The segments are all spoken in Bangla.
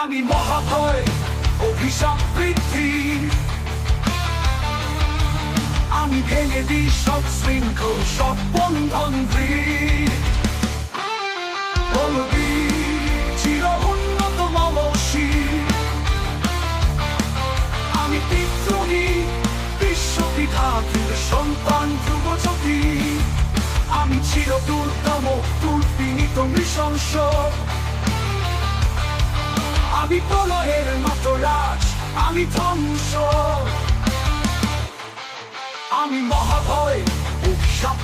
আমি মহাভয়, অভিশাপ বৃদ্ধি। আমি ভেঙে দিই সব শৃঙ্খল, সব বন্ধন বলবি, চির উন্নত মমসী আমি বিদ্রোহী বিশ্ববিধাতুর সন্তান ধ্রুবজ্যোতি আমি চির দুর্দম দুর্বিনীত নৃশংস। আমি প্রলয়ের নটরাজ আমি ধ্বংস। আমি মহাভয় অভিশাপ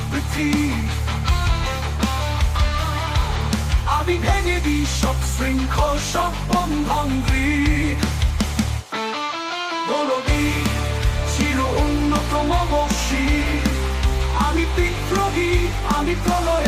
আমি ভেঙে দিই সব শৃঙ্খল, সব বলবি চির উন্নত মমসী আমি বিদ্রোহী আমি প্রলয়ের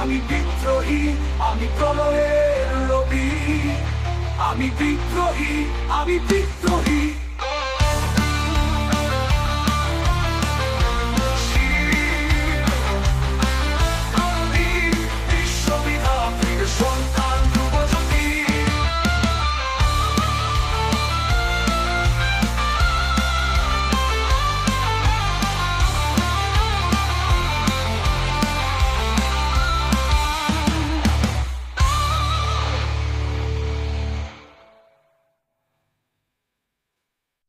আমি বিদ্রোহী আমি প্রলয়ের রবি আমি বিদ্রোহী আমি বিদ্রোহী।